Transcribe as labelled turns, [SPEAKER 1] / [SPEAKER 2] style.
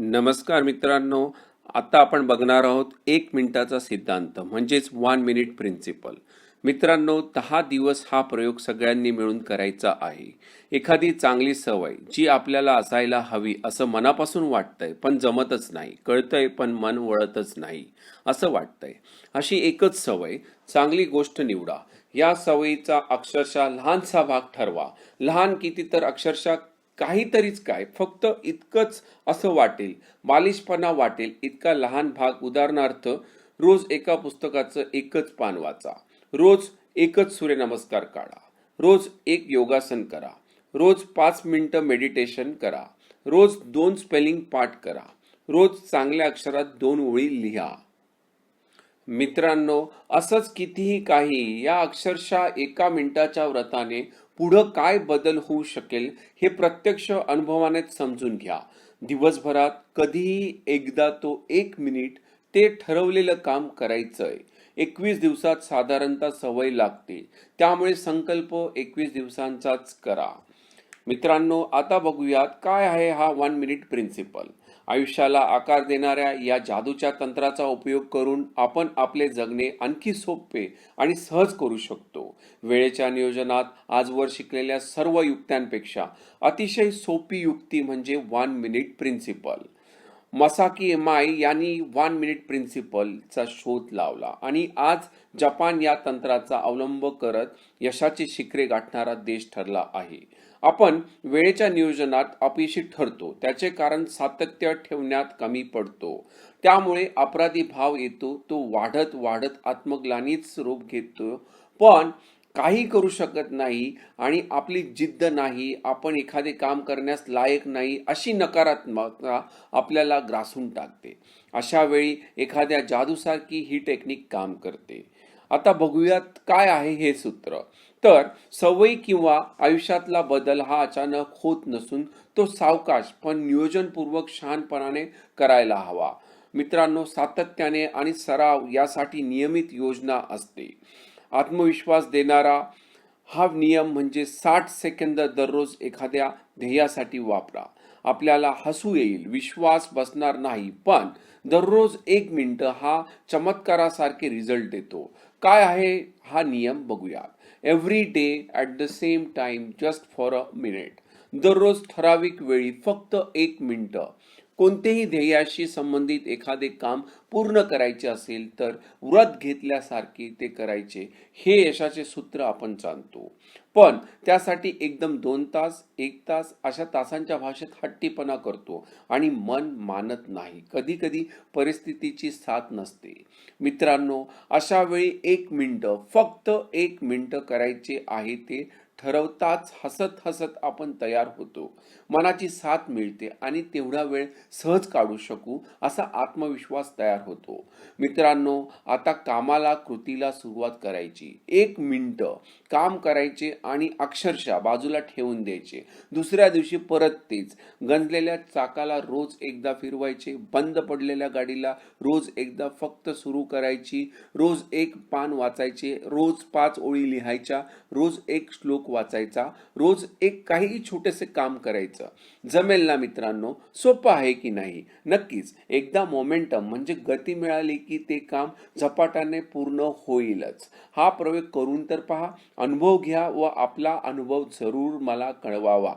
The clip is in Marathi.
[SPEAKER 1] नमस्कार मित्रांनो. आता आपण बघणार आहोत एक मिनिटाचा सिद्धांत म्हणजेच वन मिनिट प्रिन्सिपल मित्रांनो दहा दिवस हा प्रयोग सगळ्यांनी मिळून करायचा आहे. एखादी चांगली सवय जी आपल्याला असायला हवी असं मनापासून वाटतंय पण जमतच नाही कळतंय पण मन वळतच नाही असं वाटतंय. अशी एकच सवय चांगली गोष्ट निवडा. या सवयीचा अक्षरशः लहानसा भाग ठरवा. लहान किती तर अक्षरशः काहीतरीच काय फक्त इतकंच असं वाटेल बालिशपणा वाटेल इतका लहान भाग उदाहरणार्थ रोज एका पुस्तकाचं एकच पान वाचा रोज एकच सूर्यनमस्कार काढा रोज एक योगासन करा रोज पाच मिनिटं मेडिटेशन करा रोज दोन स्पेलिंग पाठ करा रोज चांगल्या अक्षरात दोन ओळी लिहा. मित्रांनो असंच कितीही काही या अक्षरशः एका मिनिटाच्या व्रताने पुढं काय बदल होऊ शकेल हे प्रत्यक्ष अनुभवानेच समजून घ्या. दिवसभरात कधीही एकदा तो एक मिनिट ते ठरवलेलं काम करायचंय. एकवीस दिवसात साधारणतः सवय लागते. त्यामुळे संकल्प एकवीस दिवसांचाच करा. मित्रांनो आता बघूयात काय आहे हा वन मिनिट प्रिन्सिपल आयुष्याला आकार देणाऱ्या या जादूच्या तंत्राचा उपयोग करून आपण आपले जगणे आणखी सोपे आणि सहज करू शकतो. वेळेच्या नियोजनात आजवर शिकलेल्या सर्व युक्त्यांपेक्षा अतिशय सोपी युक्ती म्हणजे one minute principle Masaaki Imai यांनी वन मिनिट प्रिन्सिपलचा शोध लावला. आणि आज जपान या तंत्राचा अवलंब करत यशाची शिखरे गाठणारा देश ठरला आहे. आपण वेळेच्या नियोजनात अपयशी ठरतो. त्याचे कारण सातत्य ठेवण्यात कमी पडतो. त्यामुळे अपराधी भाव येतो तो वाढत वाढत आत्मग्लानीच रूप घेतो. पण काही करू शकत नाही आणि आपली जिद्द नाही आपण एखादे काम करण्यास लायक नाही अशी नकारात्मकता आपल्याला ग्रासून टाकते. अशा वेळी एखाद्या जादूसारखी ही टेक्निक काम करते. आता बघूयात काय आहे हे सूत्र. तर सवयी किंवा आयुष्यातला बदल हा अचानक होत नसून तो सावकाश पण नियोजनपूर्वक शहाणपणाने करायला हवा. मित्रांनो सातत्याने आणि सराव यासाठी नियमित योजना असते. आत्मविश्वास देणारा हा नियम म्हणजे साठ सेकंद दररोज एखाद्या ध्येयासाठी वापरा. आपल्याला हसू येईल विश्वास बसणार नाही पण दररोज एक मिनिट हा चमत्कारासारखे रिझल्ट देतो. काय आहे हा नियम बघूया every day at the same time just for a minute दररोज ठराविक वेळी फक्त एक मिनिटं. कोणतेही ध्येयाशी संबंधित एखादे काम पूर्ण करायचे असेल तर व्रत घेतल्यासारखे ते करायचे. हे यशाचे सूत्र आपण जाणतो. पण त्यासाठी एकदम दोन तास एक तास अशा तासांच्या भाषेत हट्टीपणा करतो आणि मन मानत नाही. कधी कधी परिस्थितीची साथ नसते. मित्रांनो अशा वेळी एक मिनटं फक्त एक मिनटं करायचे आहे ते ठरवताच हसत हसत आपण तयार होतो. मनाची साथ मिळते आणि तेवढा वेळ सहज काढू शकू असा आत्मविश्वास तयार होतो. मित्रांनो आता कामाला कृतीला सुरुवात करायची. एक मिनटं काम करायचे आणि अक्षरशः बाजूला ठेवून द्यायचे. दुसऱ्या दिवशी परत तेच. गंजलेल्या चाकाला रोज एकदा फिरवायचे. बंद पडलेल्या गाडीला रोज एकदा फक्त सुरू करायची. रोज एक पान वाचायचे. रोज पाच ओळी लिहायच्या. रोज एक श्लोक वाचायचा. रोज एक काहीही छोटेसे काम करायचं. जमेल ना मित्रांनो सोपं आहे की नाही? नक्कीच एकदा मोमेंटम म्हणजे गती मिळाली की ते काम झपाट्याने पूर्ण होईलच. हा प्रयोग करून तर पहा. अनुभव घ्या व आपला अनुभव जरूर मला कळवावा.